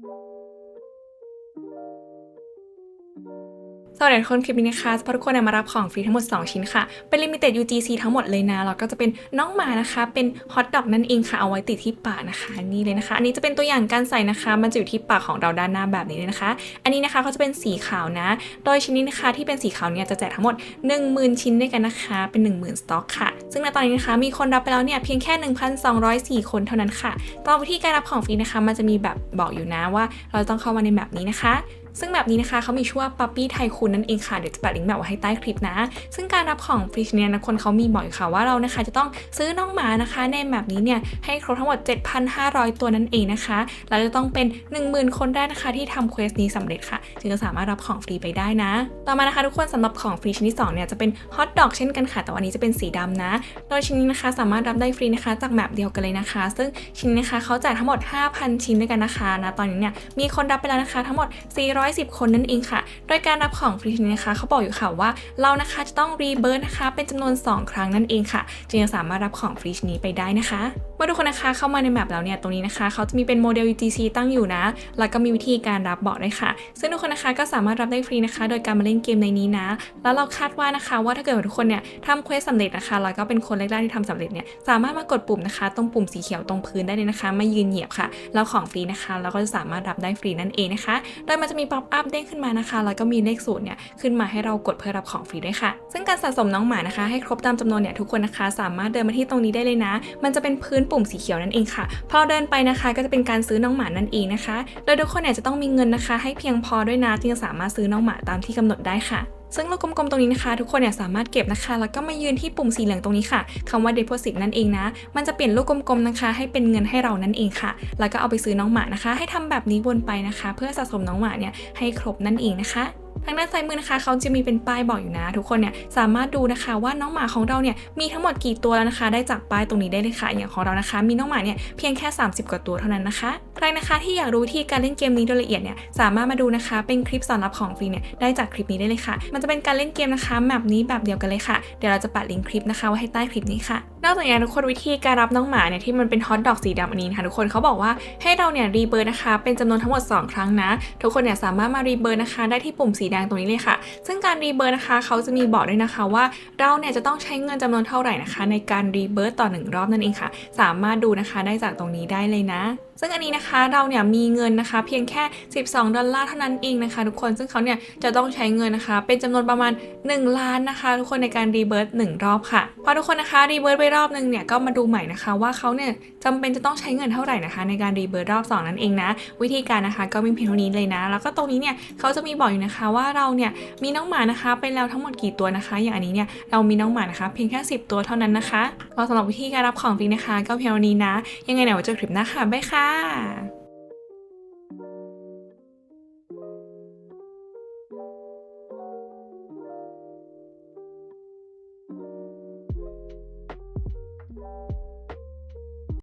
Thank you สวัสดีทุกคนคลิปนี้นะคะจะพาทุกคนมารับของฟรีทั้งหมด 2 ชิ้นค่ะ เป็น limited UGC ทั้งหมดเลยนะแล้วก็จะเป็นน้องหมานะคะ เป็นฮอทดอกนั่นเองค่ะ เอาไว้ติดที่ปากนะคะ นี่เลยนะคะ อันนี้จะเป็นตัวอย่างการใส่นะคะ มันจะอยู่ที่ปากของเราด้านหน้าแบบนี้เลยนะคะ อันนี้นะคะเขาจะเป็นสีขาวนะ โดยชิ้นนี้นะคะที่เป็นสีขาวเนี่ยจะแจกทั้งหมด 10,000 ชิ้นด้วยกันนะคะ เป็น 10,000 สต็อกค่ะ ซึ่งในตอนนี้นะคะมีคนรับไปแล้วเนี่ยเพียงแค่ 1,204 คนเท่านั้นค่ะตอนวิธีการรับของฟรีนะคะ มันจะมีแบบบอกอยู่นะว่า เราต้องเข้ามาในแบบนี้นะคะ ซึ่งแบบนี้นะคะเขามีชื่อว่าปั๊ปปี้ไทคูนนั่นเองค่ะ เดี๋ยวจะแปะลิงก์แบบไว้ให้ใต้คลิปนะ ซึ่งการรับของฟรีเนี่ยนะคนเขามีบอกอยู่ค่ะว่าเรานะคะจะต้องซื้อน้องหมานะคะ ในแบบนี้เนี่ยให้ครบทั้งหมด 7,500 ตัวนั่นเองนะคะแล้วจะต้องเป็น 10,000 คนได้นะคะที่ทำเควสนี้สำเร็จค่ะจึงจะสามารถรับของฟรีไปได้นะ ต่อมานะคะทุกคนสำหรับของฟรีชิ้นที่สองเนี่ยจะเป็นฮอทดอกเช่นกันค่ะ แต่วันนี้จะเป็นสีดำนะ โดยชิ้นนี้นะคะสามารถรับได้ฟรีนะคะ จากแบบเดียวกันเลยนะคะ ซึ่งชิ้นนี้นะคะเขาแจกทั้งหมด 5,000 ชิ้นด้วยกันนะคะนะตอนนี้เนี่ยมีคนรับไปแล้วนะคะทั้งหมด110 คนนั่นเองค่ะ โดยการรับของฟรีชนี่นะคะเขาบอกอยู่ค่ะว่าเรานะคะจะต้องรีเบิร์นะคะ เป็นจำนวน 2 ครั้งนั่นเองค่ะ จึงจะสามารถรับของฟรีชนนี้ไปได้นะคะ เมื่อทุกคนนะคะเข้ามาในแมปแล้วเนี่ยตรงนี้นะคะเขาจะมีเป็นโมเดล UGC ตั้งอยู่นะ แล้วก็มีวิธีการรับบอกด้วยค่ะ ซึ่งทุกคนนะคะก็สามารถรับได้ฟรีนะคะ โดยการมาเล่นเกมในนี้นะ แล้วเราคาดว่านะคะ ว่าถ้าเกิดทุกคนเนี่ยทำเควสสำเร็จนะคะแล้วก็เป็นคนแรกๆที่ทำสำเร็จเนี่ยสามารถมากดปุ่มนะคะ ตรงปุ่มสีเขียวตรงพื้นได้เลยนะคะมายืนเหยียบค่ะแล้วของฟรีนะคะเราก็จะสามารถรับได้ฟรีนั่นเองนะคะ โดยมันจะมีป๊อปอัพเด้งขึ้นมานะคะแล้วก็มีเลขศูนย์เนี่ยขึ้นมาให้เรากดเพื่อรับของฟรีด้วยค่ะ ซึ่งการสะสมน้องหมานะคะ ให้ครบตามจำนวนเนี่ยทุกคนนะคะ สามารถเดินมาที่ตรงนี้ได้เลยนะ มันจะเป็นพื้นปุ่มสีเขียวนั่นเองค่ะ พอเดินไปนะคะก็จะเป็นการซื้อน้องหมานั่นเองนะคะ โดยทุกคนเนี่ยจะต้องมีเงินนะคะ ให้เพียงพอด้วยนะจึงจะสามารถซื้อน้องหมาตามที่กำหนดได้ค่ะซึ่งลูกกลมๆตรงนี้นะคะ ทุกคนเนี่ยสามารถเก็บนะคะ แล้วก็มายืนที่ปุ่มสีเหลืองตรงนี้ค่ะคำว่า deposit นั่นเองนะ มันจะเปลี่ยนลูกกลมๆนะคะ ให้เป็นเงินให้เรานั่นเองค่ะ แล้วก็เอาไปซื้อน้องหมานะคะ ให้ทำแบบนี้วนไปนะคะ เพื่อสะสมน้องหมาเนี่ยให้ครบนั่นเองนะคะ ทางด้านซ้ายมือนะคะเขาจะมีเป็นป้ายบอกอยู่นะ ทุกคนเนี่ยสามารถดูนะคะว่าน้องหมาของเราเนี่ยมีทั้งหมดกี่ตัวแล้วนะคะ ได้จากป้ายตรงนี้ได้เลยค่ะอย่างของเรานะคะ มีน้องหมาเนี่ยเพียงแค่ 30 กว่าตัวเท่านั้นนะคะ ใครนะคะที่อยากรู้วิธีการเล่นเกมนี้โดยละเอียดเนี่ยสามารถมาดูนะคะ เป็นคลิปสอนรับของฟรีเนี่ยได้จากคลิปนี้ได้เลยค่ะ มันจะเป็นการเล่นเกมนะคะแบบนี้แบบเดียวกันเลยค่ะเดี๋ยวเราจะปะลิงก์คลิปนะคะไว้ให้ใต้คลิปนี้ค่ะนอกจากนี้ทุกคนวิธีการรับน้องหมาเนี่ยที่มันเป็นฮอตดอกสีดำอันนี้นะคะทุกคนเขาบอกว่าให้เราเนี่ยรีเบิร์นะคะ เป็นจำนวนทั้งหมด 2 ครั้งนะ ทุกคนเนี่ยสามารถมารีเบิร์นะคะ ได้ที่ปุ่มสีแดงตรงนี้เลยค่ะ ซึ่งการรีเบิร์ตนะคะเขาจะมีบอกด้วยนะคะว่าเราเนี่ยจะต้องใช้เงินจำนวนเท่าไหร่นะคะ ในการรีเบิร์ตต่อหนึ่งรอบนั่นเองค่ะ สามารถดูนะคะได้จากตรงนี้ได้เลยนะซึ่งอันนี้นะคะเราเนี่ยมีเงินนะคะ เพียงแค่ 12 ดอลลาร์เท่านั้นเองนะคะ ทุกคนซึ่งเขาเนี่ยจะต้องใช้เงินนะคะ เป็นจำนวนประมาณ 1 ล้านนะคะ ทุกคนในการรีเบิร์ตหนึ่งรอบค่ะพอทุกคนนะคะรีเบิร์ตไปรอบนึงเนี่ยก็มาดูใหม่นะคะว่าเขาเนี่ยจำเป็นจะต้องใช้เงินเท่าไหร่นะคะ ในการรีเบิร์ตรอบ 2 นั่นเองนะ วิธีการนะคะก็มีเพียงเท่านี้เลยนะ แล้วก็ตรงนี้เนี่ยเขาจะมีบอกอยู่นะคะว่าว่าเราเนี่ยมีน้องหมานะคะ ไปแล้วทั้งหมดกี่ตัวนะคะ อย่างอันนี้เนี่ยเรามีน้องหมานะคะ เพียงแค่ 10 ตัวเท่านั้นนะคะก็สำหรับวิธีการรับของฟรีนะคะ ก็เพียงนี้นะ ยังไงเดี๋ยวไว้เจอคลิปหน้าค่ะบ๊ายค่ะ